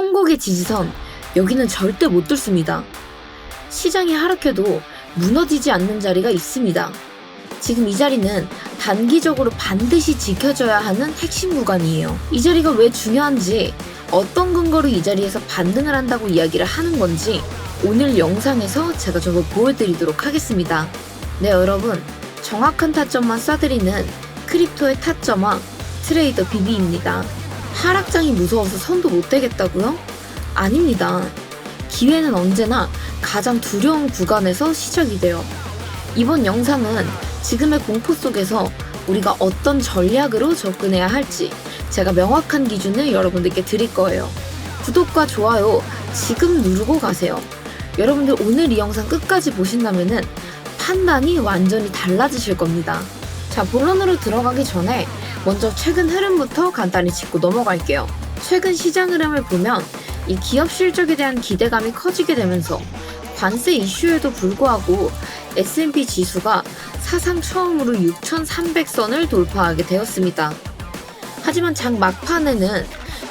통곡의 지지선 여기는 절대 못 뚫습니다. 시장이 하락해도 무너지지 않는 자리가 있습니다. 지금 이 자리는 단기적으로 반드시 지켜줘야 하는 핵심 구간이에요. 이 자리가 왜 중요한지 어떤 근거로 이 자리에서 반등을 한다고 이야기를 하는 건지 오늘 영상에서 제가 저거 보여드리도록 하겠습니다. 네 여러분 정확한 타점만 쏴드리는 크립토의 타점왕 트레이더 비비입니다. 하락장이 무서워서 손도 못 대겠다고요? 아닙니다. 기회는 언제나 가장 두려운 구간에서 시작이 돼요. 이번 영상은 지금의 공포 속에서 우리가 어떤 전략으로 접근해야 할지 제가 명확한 기준을 여러분들께 드릴 거예요. 구독과 좋아요 지금 누르고 가세요. 여러분들 오늘 이 영상 끝까지 보신다면은 판단이 완전히 달라지실 겁니다. 자, 본론으로 들어가기 전에 먼저 최근 흐름부터 간단히 짚고 넘어갈게요. 최근 시장 흐름을 보면 이 기업 실적에 대한 기대감이 커지게 되면서 관세 이슈에도 불구하고 S&P 지수가 사상 처음으로 6,300선을 돌파하게 되었습니다. 하지만 장 막판에는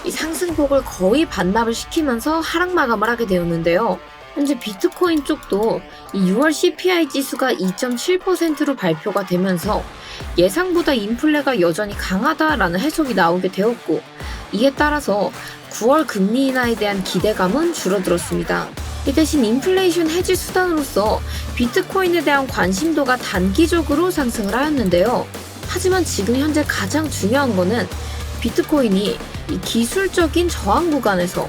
이 상승폭을 거의 반납을 시키면서 하락 마감을 하게 되었는데요. 현재 비트코인 쪽도 이 6월 CPI 지수가 2.7%로 발표가 되면서 예상보다 인플레가 여전히 강하다라는 해석이 나오게 되었고 이에 따라서 9월 금리 인하에 대한 기대감은 줄어들었습니다. 이 대신 인플레이션 해지 수단으로서 비트코인에 대한 관심도가 단기적으로 상승을 하였는데요. 하지만 지금 현재 가장 중요한 거는 비트코인이 이 기술적인 저항 구간에서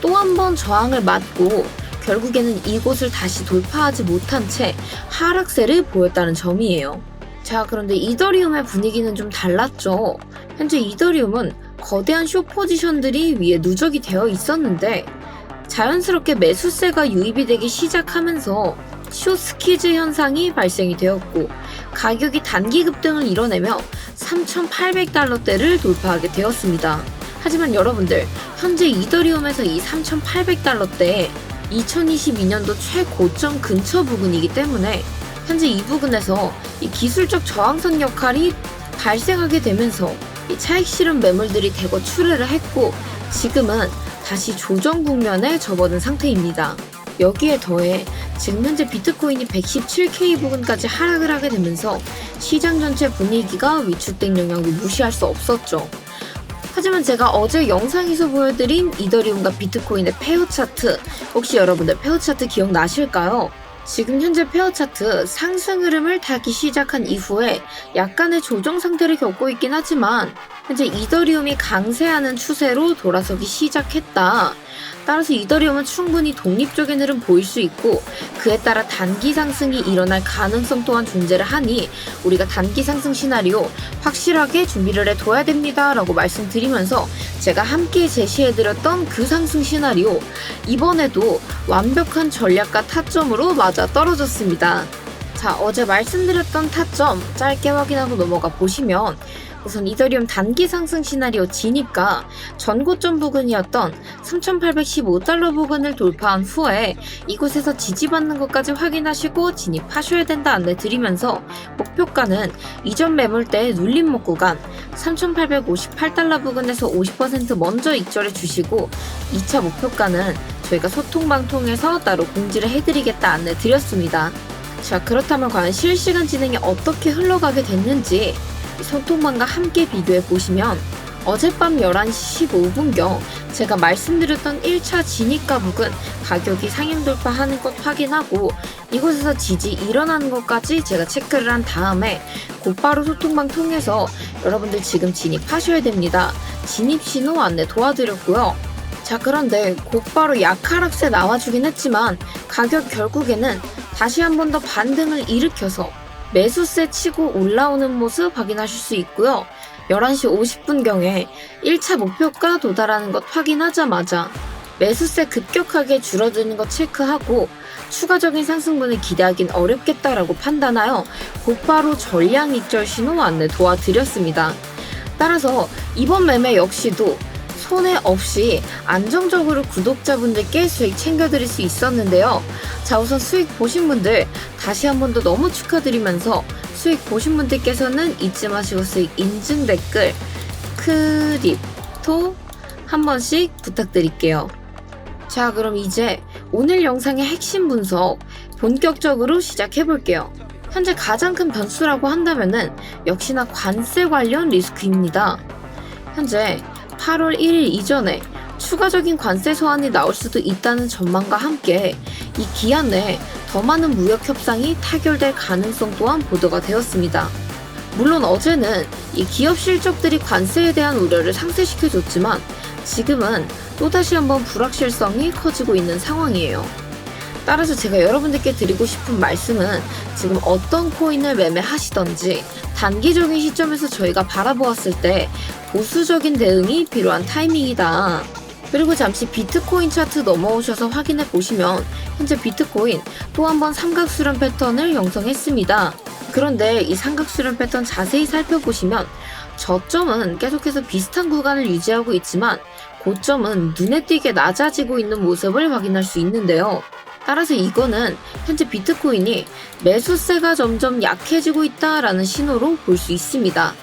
또 한 번 저항을 맞고 결국에는 이곳을 다시 돌파하지 못한 채 하락세를 보였다는 점이에요. 자, 그런데 이더리움의 분위기는 좀 달랐죠. 현재 이더리움은 거대한 쇼 포지션들이 위에 누적이 되어 있었는데 자연스럽게 매수세가 유입이 되기 시작하면서 쇼 스퀴즈 현상이 발생이 되었고 가격이 단기 급등을 이뤄내며 3,800달러대를 돌파하게 되었습니다. 하지만 여러분들 현재 이더리움에서 이 3,800달러대에 2022년도 최고점 근처 부근이기 때문에 현재 이 부근에서 이 기술적 저항선 역할이 발생하게 되면서 이 차익 실현 매물들이 대거 출회를 했고 지금은 다시 조정 국면에 접어든 상태입니다. 여기에 더해 지금 현재 비트코인이 117K 부근까지 하락을 하게 되면서 시장 전체 분위기가 위축된 영향도 무시할 수 없었죠. 하지만 제가 어제 영상에서 보여드린 이더리움과 비트코인의 페어 차트 혹시 여러분들 페어 차트 기억나실까요? 지금 현재 페어 차트 상승 흐름을 타기 시작한 이후에 약간의 조정 상태를 겪고 있긴 하지만 현재 이더리움이 강세하는 추세로 돌아서기 시작했다. 따라서 이더리움은 충분히 독립적인 흐름 보일 수 있고 그에 따라 단기 상승이 일어날 가능성 또한 존재를 하니 우리가 단기 상승 시나리오 확실하게 준비를 해둬야 됩니다 라고 말씀드리면서 제가 함께 제시해드렸던 그 상승 시나리오 이번에도 완벽한 전략과 타점으로 맞아 떨어졌습니다. 자, 어제 말씀드렸던 타점 짧게 확인하고 넘어가 보시면 우선 이더리움 단기 상승 시나리오 진입가 전고점 부근이었던 3,815달러 부근을 돌파한 후에 이곳에서 지지받는 것까지 확인하시고 진입하셔야 된다 안내 드리면서 목표가는 이전 매물대의 눌림목 구간 3,858달러 부근에서 50% 먼저 익절해 주시고 2차 목표가는 저희가 소통방 통해서 따로 공지를 해드리겠다 안내 드렸습니다. 자, 그렇다면 과연 실시간 진행이 어떻게 흘러가게 됐는지 소통방과 함께 비교해 보시면 어젯밤 11시 15분경 제가 말씀드렸던 1차 진입가 부근 가격이 상향 돌파하는 것 확인하고 이곳에서 지지 일어나는 것까지 제가 체크를 한 다음에 곧바로 소통방 통해서 여러분들 지금 진입하셔야 됩니다. 진입 신호 안내 도와드렸고요. 자 그런데 곧바로 약하락세 나와주긴 했지만 가격 결국에는 다시 한 번 더 반등을 일으켜서 매수세 치고 올라오는 모습 확인하실 수 있고요. 11시 50분경에 1차 목표가 도달하는 것 확인하자마자 매수세 급격하게 줄어드는 것 체크하고 추가적인 상승분을 기대하긴 어렵겠다라고 판단하여 곧바로 전량 익절 신호 안내 도와드렸습니다. 따라서 이번 매매 역시도 손해 없이 안정적으로 구독자분들께 수익 챙겨드릴 수 있었는데요. 자, 우선 수익 보신 분들 다시 한 번 더 너무 축하드리면서 수익 보신 분들께서는 잊지 마시고 수익 인증 댓글 크립토 한 번씩 부탁드릴게요. 자, 그럼 이제 오늘 영상의 핵심 분석 본격적으로 시작해 볼게요. 현재 가장 큰 변수라고 한다면은 역시나 관세 관련 리스크입니다. 현재 8월 1일 이전에 추가적인 관세 소환이 나올 수도 있다는 전망과 함께 이 기한 내에 더 많은 무역 협상이 타결될 가능성 또한 보도가 되었습니다. 물론 어제는 이 기업 실적들이 관세에 대한 우려를 상쇄시켜줬지만 지금은 또다시 한번 불확실성이 커지고 있는 상황이에요. 따라서 제가 여러분들께 드리고 싶은 말씀은 지금 어떤 코인을 매매하시던지 단기적인 시점에서 저희가 바라보았을 때 보수적인 대응이 필요한 타이밍이다. 그리고 잠시 비트코인 차트 넘어오셔서 확인해 보시면 현재 비트코인 또 한 번 삼각수렴 패턴을 형성했습니다. 그런데 이 삼각수렴 패턴 자세히 살펴보시면 저점은 계속해서 비슷한 구간을 유지하고 있지만 고점은 눈에 띄게 낮아지고 있는 모습을 확인할 수 있는데요. 따라서 이거는 현재 비트코인이 매수세가 점점 약해지고 있다라는 신호로 볼 수 있습니다.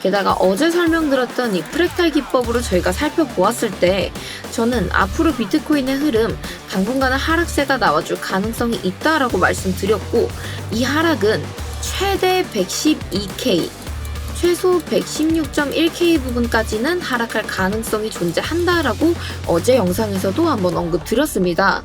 게다가 어제 설명드렸던 이 프랙탈 기법으로 저희가 살펴보았을 때 저는 앞으로 비트코인의 흐름 당분간은 하락세가 나와줄 가능성이 있다라고 말씀드렸고 이 하락은 최대 112K 최소 116.1K 부분까지는 하락할 가능성이 존재한다라고 어제 영상에서도 한번 언급드렸습니다.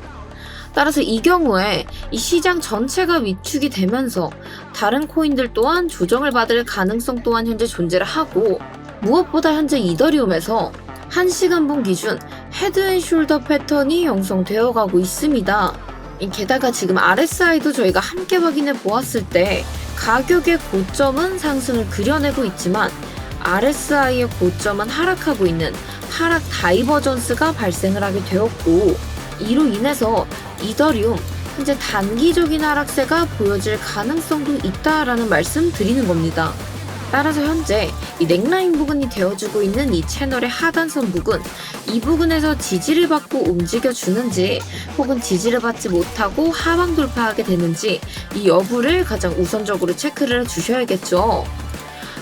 따라서 이 경우에 이 시장 전체가 위축이 되면서 다른 코인들 또한 조정을 받을 가능성 또한 현재 존재를 하고 무엇보다 현재 이더리움에서 1시간분 기준 헤드앤숄더 패턴이 형성되어 가고 있습니다. 이 게다가 지금 RSI도 저희가 함께 확인해 보았을 때 가격의 고점은 상승을 그려내고 있지만 RSI의 고점은 하락하고 있는 하락 다이버전스가 발생을 하게 되었고 이로 인해서 이더리움 현재 단기적인 하락세가 보여질 가능성도 있다라는 말씀 드리는 겁니다. 따라서 현재 이 넥라인 부근이 되어주고 있는 이 채널의 하단선 부근 이 부근에서 지지를 받고 움직여 주는지 혹은 지지를 받지 못하고 하방 돌파하게 되는지 이 여부를 가장 우선적으로 체크를 해 주셔야겠죠.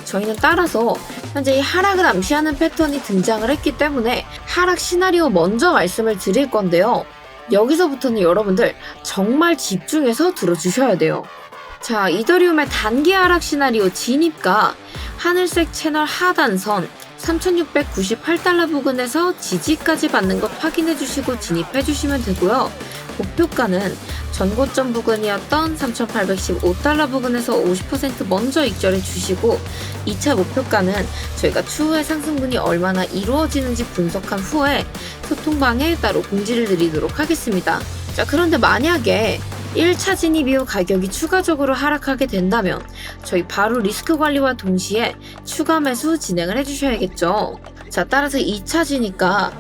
저희는 따라서 현재 이 하락을 암시하는 패턴이 등장을 했기 때문에 하락 시나리오 먼저 말씀을 드릴 건데요. 여기서부터는 여러분들 정말 집중해서 들어주셔야 돼요. 자, 이더리움의 단기 하락 시나리오 진입가 하늘색 채널 하단선 3698달러 부근에서 지지까지 받는 것 확인해 주시고 진입해 주시면 되고요. 목표가는 전고점 부근이었던 3815달러 부근에서 50% 먼저 익절해 주시고 2차 목표가는 저희가 추후에 상승분이 얼마나 이루어지는지 분석한 후에 소통방에 따로 공지를 드리도록 하겠습니다. 자, 그런데 만약에 1차 진입 이후 가격이 추가적으로 하락하게 된다면 저희 바로 리스크 관리와 동시에 추가 매수 진행을 해주셔야겠죠. 자, 따라서 2차 진입가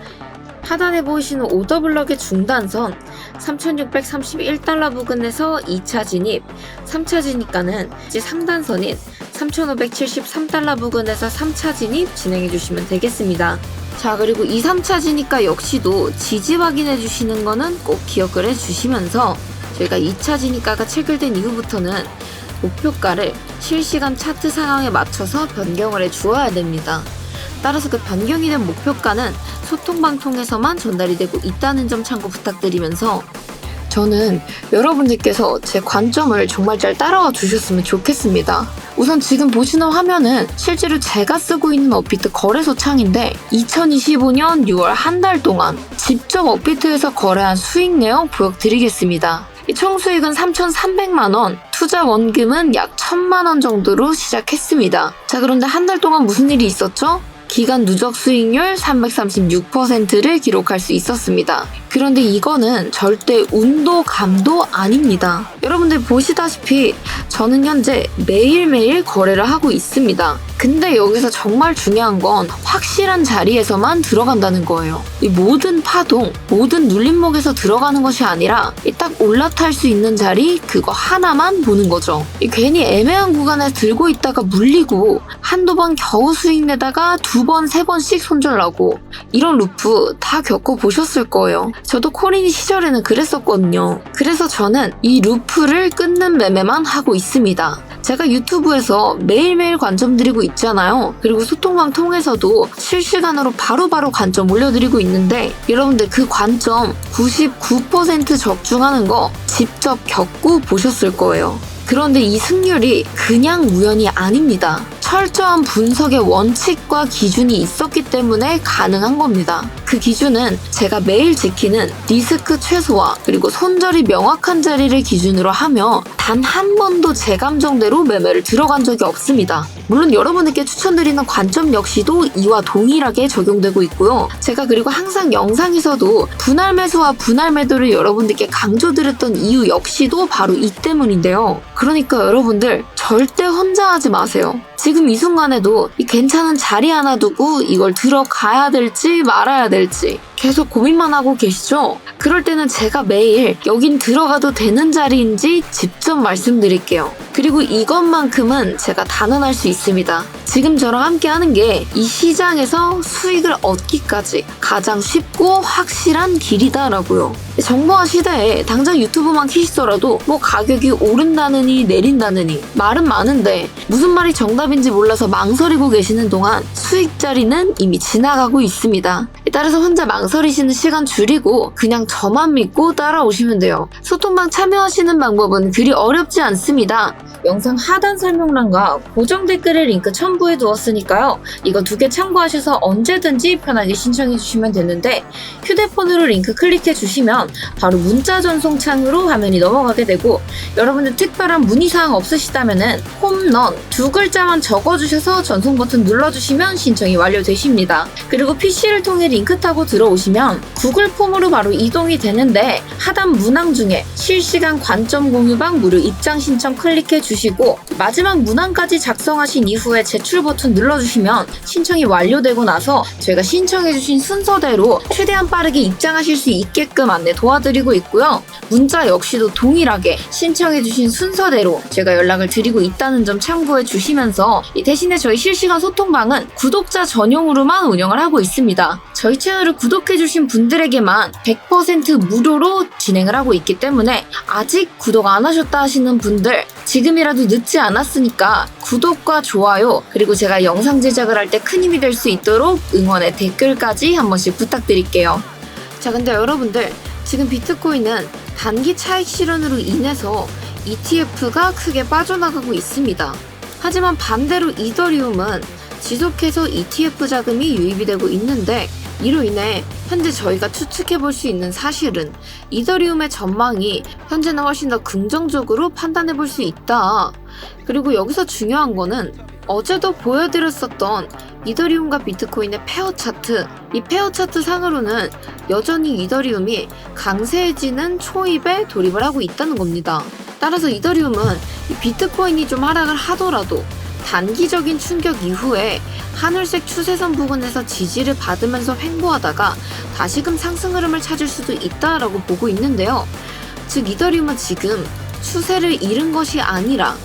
하단에 보이시는 오더블럭의 중단선 3631달러 부근에서 2차 진입, 3차 진입가는 이제 상단선인 3573달러 부근에서 3차 진입 진행해 주시면 되겠습니다. 자, 그리고 2, 3차 진입가 역시도 지지 확인해 주시는 거는 꼭 기억을 해 주시면서 저희가 2차 진입가가 체결된 이후부터는 목표가를 실시간 차트 상황에 맞춰서 변경을 해 주어야 됩니다. 따라서 그 변경이 된 목표가는 소통방 통해서만 전달이 되고 있다는 점 참고 부탁드리면서 저는 여러분들께서 제 관점을 정말 잘 따라와 주셨으면 좋겠습니다. 우선 지금 보시는 화면은 실제로 제가 쓰고 있는 업비트 거래소 창인데 2025년 6월 한 달 동안 직접 업비트에서 거래한 수익 내역 보여드리겠습니다. 이총 수익은 3,300만 원, 투자 원금은 약 1,000만 원 정도로 시작했습니다. 자, 그런데 한 달 동안 무슨 일이 있었죠? 기간 누적 수익률 336%를 기록할 수 있었습니다. 그런데 이거는 절대 운도 감도 아닙니다. 여러분들 보시다시피 저는 현재 매일매일 거래를 하고 있습니다. 근데 여기서 정말 중요한 건 확실한 자리에서만 들어간다는 거예요. 이 모든 파동, 모든 눌림목에서 들어가는 것이 아니라 이딱 올라탈 수 있는 자리 그거 하나만 보는 거죠. 이 괜히 애매한 구간에 들고 있다가 물리고 한두 번 겨우 수익 내다가 두 번, 세 번씩 손절나고 이런 루프 다 겪어보셨을 거예요. 저도 코리니 시절에는 그랬었거든요. 그래서 저는 이 루프를 끊는 매매만 하고 있습니다. 제가 유튜브에서 매일매일 관점 드리고 있잖아요. 그리고 소통방 통해서도 실시간으로 바로바로 관점 올려드리고 있는데 여러분들 그 관점 99% 적중하는 거 직접 겪고 보셨을 거예요. 그런데 이 승률이 그냥 우연이 아닙니다. 철저한 분석의 원칙과 기준이 있었기 때문에 가능한 겁니다. 그 기준은 제가 매일 지키는 리스크 최소화 그리고 손절이 명확한 자리를 기준으로 하며 단 한 번도 제 감정대로 매매를 들어간 적이 없습니다. 물론 여러분들께 추천드리는 관점 역시도 이와 동일하게 적용되고 있고요. 제가 그리고 항상 영상에서도 분할 매수와 분할 매도를 여러분들께 강조드렸던 이유 역시도 바로 이 때문인데요. 그러니까 여러분들 절대 혼자 하지 마세요. 지금 이 순간에도 이 괜찮은 자리 하나 두고 이걸 들어가야 될지 말아야 될지 Let's see. 계속 고민만 하고 계시죠? 그럴 때는 제가 매일 여긴 들어가도 되는 자리인지 직접 말씀드릴게요. 그리고 이것만큼은 제가 단언할 수 있습니다. 지금 저랑 함께 하는 게 이 시장에서 수익을 얻기까지 가장 쉽고 확실한 길이다라고요. 정보화 시대에 당장 유튜브만 키시더라도 뭐 가격이 오른다느니 내린다느니 말은 많은데 무슨 말이 정답인지 몰라서 망설이고 계시는 동안 수익 자리는 이미 지나가고 있습니다. 따라서 혼자 망설 이시는 시간 줄이고 그냥 저만 믿고 따라오시면 돼요. 소통방 참여하시는 방법은 그리 어렵지 않습니다. 영상 하단 설명란과 고정 댓글에 링크 첨부해 두었으니까요. 이거 두 개 참고하셔서 언제든지 편하게 신청해 주시면 되는데 휴대폰으로 링크 클릭해 주시면 바로 문자 전송 창으로 화면이 넘어가게 되고 여러분들 특별한 문의사항 없으시다면은 홈런 두 글자만 적어주셔서 전송 버튼 눌러주시면 신청이 완료되십니다. 그리고 PC를 통해 링크 타고 들어오시면 구글 폼으로 바로 이동이 되는데 하단 문항 중에 실시간 관점 공유방 무료 입장 신청 클릭해 주시고 마지막 문항까지 작성하신 이후에 제출 버튼 눌러주시면 신청이 완료되고 나서 저희가 신청해 주신 순서대로 최대한 빠르게 입장하실 수 있게끔 안내 도와드리고 있고요. 문자 역시도 동일하게 신청해 주신 순서대로 제가 연락을 드리고 있다는 점 참고해 주시면서 이 대신에 저희 실시간 소통방은 구독자 전용으로만 운영을 하고 있습니다. 저희 채널을 구독해 주신 분들에게만 100% 무료로 진행을 하고 있기 때문에 아직 구독 안 하셨다 하시는 분들 지금이라도 늦지 않았으니까 구독과 좋아요 그리고 제가 영상 제작을 할 때 큰 힘이 될 수 있도록 응원의 댓글까지 한 번씩 부탁드릴게요. 자 근데 여러분들 지금 비트코인은 단기 차익 실현으로 인해서 ETF가 크게 빠져나가고 있습니다. 하지만 반대로 이더리움은 지속해서 ETF 자금이 유입이 되고 있는데 이로 인해 현재 저희가 추측해 볼 수 있는 사실은 이더리움의 전망이 현재는 훨씬 더 긍정적으로 판단해 볼 수 있다. 그리고 여기서 중요한 거는 어제도 보여드렸었던 이더리움과 비트코인의 페어 차트. 이 페어 차트 상으로는 여전히 이더리움이 강세해지는 초입에 돌입을 하고 있다는 겁니다. 따라서 이더리움은 이 비트코인이 좀 하락을 하더라도 단기적인 충격 이후에 하늘색 추세선 부근에서 지지를 받으면서 횡보하다가 다시금 상승 흐름을 찾을 수도 있다라고 보고 있는데요. 즉 이더리움은 지금 추세를 잃은 것이 아니라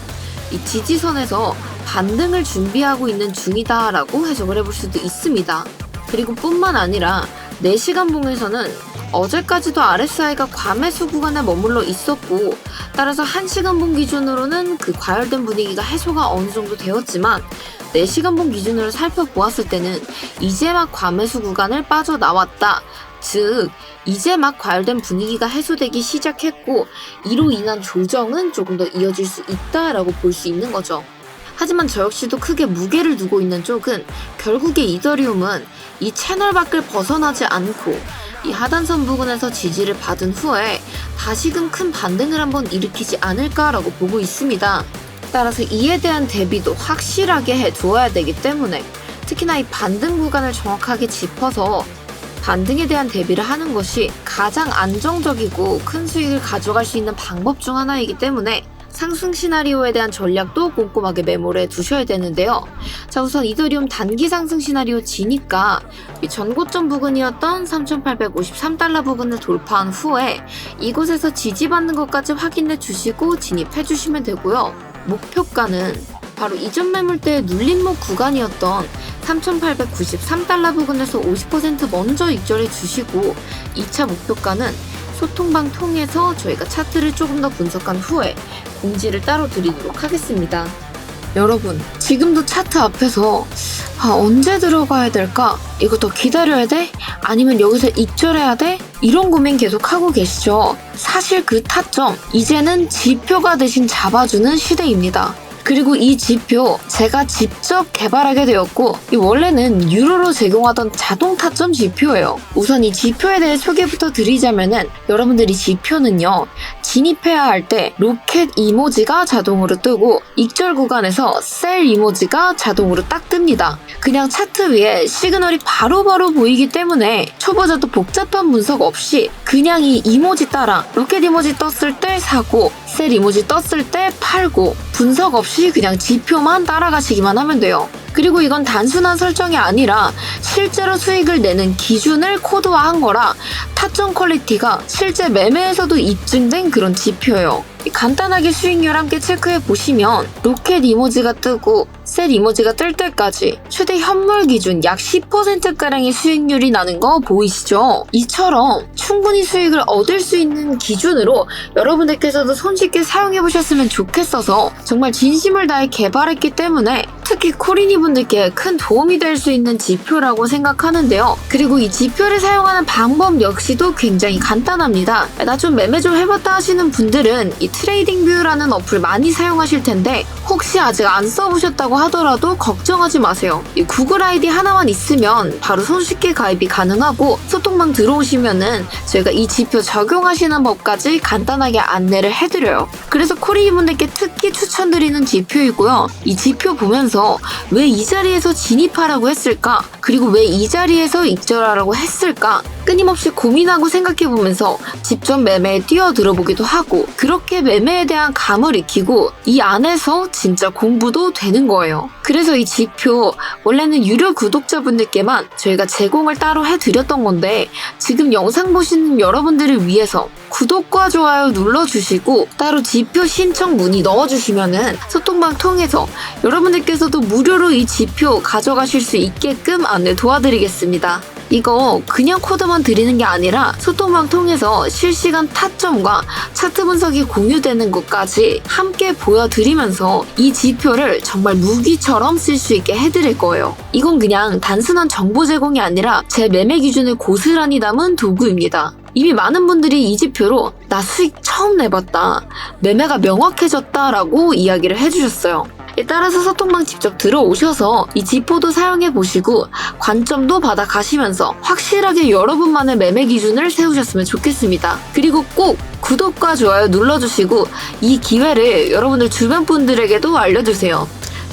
이 지지선에서 반등을 준비하고 있는 중이다라고 해석을 해볼 수도 있습니다. 그리고 뿐만 아니라 4시간 봉에서는 어제까지도 RSI가 과매수 구간에 머물러 있었고 따라서 1시간 봉 기준으로는 그 과열된 분위기가 해소가 어느 정도 되었지만 4시간 봉 기준으로 살펴보았을 때는 이제 막 과매수 구간을 빠져나왔다. 즉 이제 막 과열된 분위기가 해소되기 시작했고 이로 인한 조정은 조금 더 이어질 수 있다라고 볼 수 있는 거죠. 하지만 저 역시도 크게 무게를 두고 있는 쪽은 결국에 이더리움은 이 채널 밖을 벗어나지 않고 이 하단선 부근에서 지지를 받은 후에 다시금 큰 반등을 한번 일으키지 않을까라고 보고 있습니다. 따라서 이에 대한 대비도 확실하게 해두어야 되기 때문에 특히나 이 반등 구간을 정확하게 짚어서 반등에 대한 대비를 하는 것이 가장 안정적이고 큰 수익을 가져갈 수 있는 방법 중 하나이기 때문에 상승 시나리오에 대한 전략도 꼼꼼하게 메모를 해 두셔야 되는데요. 자, 우선 이더리움 단기 상승 시나리오 지니까 이 전고점 부근이었던 3,853달러 부근을 돌파한 후에 이곳에서 지지받는 것까지 확인해 주시고 진입해 주시면 되고요. 목표가는 바로 이전 매물대의 눌림목 구간이었던 3,893달러 부근에서 50% 먼저 익절해 주시고 2차 목표가는 소통방 통해서 저희가 차트를 조금 더 분석한 후에 공지를 따로 드리도록 하겠습니다. 여러분, 지금도 차트 앞에서 아, 언제 들어가야 될까? 이거 더 기다려야 돼? 아니면 여기서 익절해야 돼? 이런 고민 계속 하고 계시죠? 사실 그 타점, 이제는 지표가 대신 잡아주는 시대입니다. 그리고 이 지표 제가 직접 개발하게 되었고 이 원래는 유로로 제공하던 자동 타점 지표예요. 우선 이 지표에 대해 소개부터 드리자면은 여러분들이 지표는요 진입해야 할 때 로켓 이모지가 자동으로 뜨고 익절 구간에서 셀 이모지가 자동으로 딱 뜹니다. 그냥 차트 위에 시그널이 바로바로 보이기 때문에 초보자도 복잡한 분석 없이 그냥 이 이모지 따라 로켓 이모지 떴을 때 사고 셀 이모지 떴을 때 팔고 분석 없이 그냥 지표만 따라가시기만 하면 돼요. 그리고 이건 단순한 설정이 아니라 실제로 수익을 내는 기준을 코드화한 거라 타점 퀄리티가 실제 매매에서도 입증된 그런 지표예요. 간단하게 수익률 함께 체크해 보시면 로켓 이모지가 뜨고 셀 이모지가 뜰 때까지 최대 현물 기준 약 10%가량의 수익률이 나는 거 보이시죠? 이처럼 충분히 수익을 얻을 수 있는 기준으로 여러분들께서도 손쉽게 사용해 보셨으면 좋겠어서 정말 진심을 다해 개발했기 때문에 특히 코리니 분들께 큰 도움이 될 수 있는 지표라고 생각하는데요. 그리고 이 지표를 사용하는 방법 역시도 굉장히 간단합니다. 나 좀 매매 좀 해봤다 하시는 분들은 이 트레이딩 뷰라는 어플 많이 사용하실 텐데 혹시 아직 안 써보셨다고 하더라도 걱정하지 마세요. 이 구글 아이디 하나만 있으면 바로 손쉽게 가입이 가능하고 소통방 들어오시면은 저희가 이 지표 적용하시는 법까지 간단하게 안내를 해드려요. 그래서 코리니 분들께 특히 추천드리는 지표이고요. 이 지표 보면서 왜 이 자리에서 진입하라고 했을까? 그리고 왜 이 자리에서 익절하라고 했을까? 끊임없이 고민하고 생각해보면서 직접 매매에 뛰어들어 보기도 하고 그렇게 매매에 대한 감을 익히고 이 안에서 진짜 공부도 되는 거예요. 그래서 이 지표 원래는 유료 구독자분들께만 저희가 제공을 따로 해드렸던 건데 지금 영상 보시는 여러분들을 위해서 구독과 좋아요 눌러주시고 따로 지표 신청 문의 넣어주시면은 소통방 통해서 여러분들께서도 무료로 이 지표 가져가실 수 있게끔 안내 도와드리겠습니다. 이거 그냥 코드만 드리는 게 아니라 소통방 통해서 실시간 타점과 차트 분석이 공유되는 것까지 함께 보여드리면서 이 지표를 정말 무기처럼 쓸 수 있게 해드릴 거예요. 이건 그냥 단순한 정보 제공이 아니라 제 매매 기준을 고스란히 담은 도구입니다. 이미 많은 분들이 이 지표로 나 수익 처음 내봤다. 매매가 명확해졌다라고 이야기를 해주셨어요. 따라서 소통방 직접 들어오셔서 이 지표도 사용해 보시고 관점도 받아 가시면서 확실하게 여러분만의 매매 기준을 세우셨으면 좋겠습니다. 그리고 꼭 구독과 좋아요 눌러주시고 이 기회를 여러분들 주변 분들에게도 알려주세요.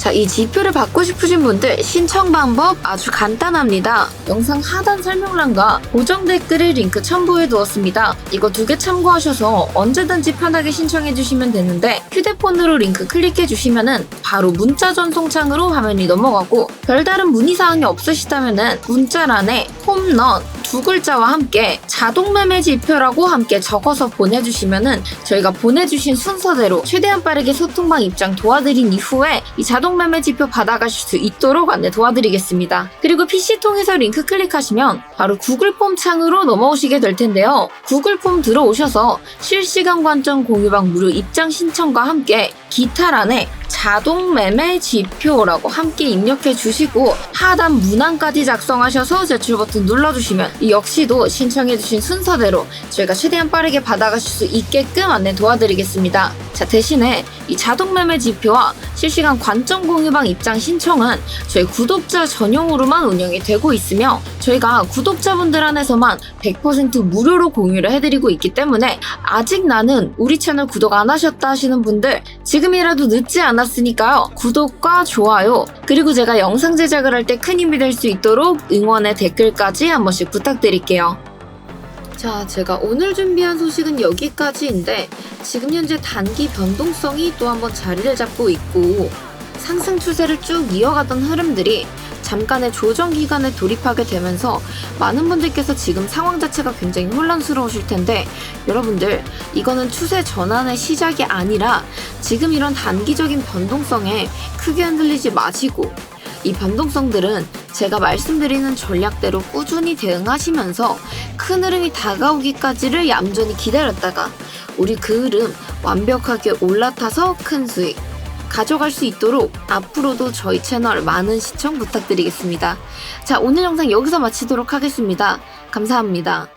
자, 이 지표를 받고 싶으신 분들 신청 방법 아주 간단합니다. 영상 하단 설명란과 고정 댓글에 링크 첨부해 두었습니다. 이거 두 개 참고하셔서 언제든지 편하게 신청해 주시면 되는데 휴대폰으로 링크 클릭해 주시면은 바로 문자 전송창으로 화면이 넘어가고 별다른 문의 사항이 없으시다면은 문자란에 홈런 두 글자와 함께 자동 매매 지표라고 함께 적어서 보내주시면은 저희가 보내주신 순서대로 최대한 빠르게 소통방 입장 도와드린 이후에 이 자동 매매 지표 받아가실 수 있도록 안내 도와드리겠습니다. 그리고 PC 통해서 링크 클릭하시면 바로 구글 폼 창으로 넘어오시게 될 텐데요. 구글 폼 들어오셔서 실시간 관점 공유방 무료 입장 신청과 함께 기타란에 자동 매매 지표라고 함께 입력해 주시고 하단 문항까지 작성하셔서 제출 버튼 눌러주시면 이 역시도 신청해 주신 순서대로 저희가 최대한 빠르게 받아가실 수 있게끔 안내 도와드리겠습니다. 자 대신에 이 자동 매매 지표와 실시간 관점 공유방 입장 신청은 저희 구독자 전용으로만 운영이 되고 있으며 저희가 구독자분들 안에서만 100% 무료로 공유를 해드리고 있기 때문에 아직 나는 우리 채널 구독 안 하셨다 하시는 분들 지금이라도 늦지 않았으니까요 구독과 좋아요 그리고 제가 영상 제작을 할 때 큰 힘이 될 수 있도록 응원의 댓글까지 한 번씩 부탁드릴게요. 자, 제가 오늘 준비한 소식은 여기까지인데 지금 현재 단기 변동성이 또 한번 자리를 잡고 있고 상승 추세를 쭉 이어가던 흐름들이 잠깐의 조정 기간에 돌입하게 되면서 많은 분들께서 지금 상황 자체가 굉장히 혼란스러우실 텐데 여러분들 이거는 추세 전환의 시작이 아니라 지금 이런 단기적인 변동성에 크게 흔들리지 마시고 이 변동성들은 제가 말씀드리는 전략대로 꾸준히 대응하시면서 큰 흐름이 다가오기까지를 얌전히 기다렸다가 우리 그 흐름 완벽하게 올라타서 큰 수익 가져갈 수 있도록 앞으로도 저희 채널 많은 시청 부탁드리겠습니다. 자, 오늘 영상 여기서 마치도록 하겠습니다. 감사합니다.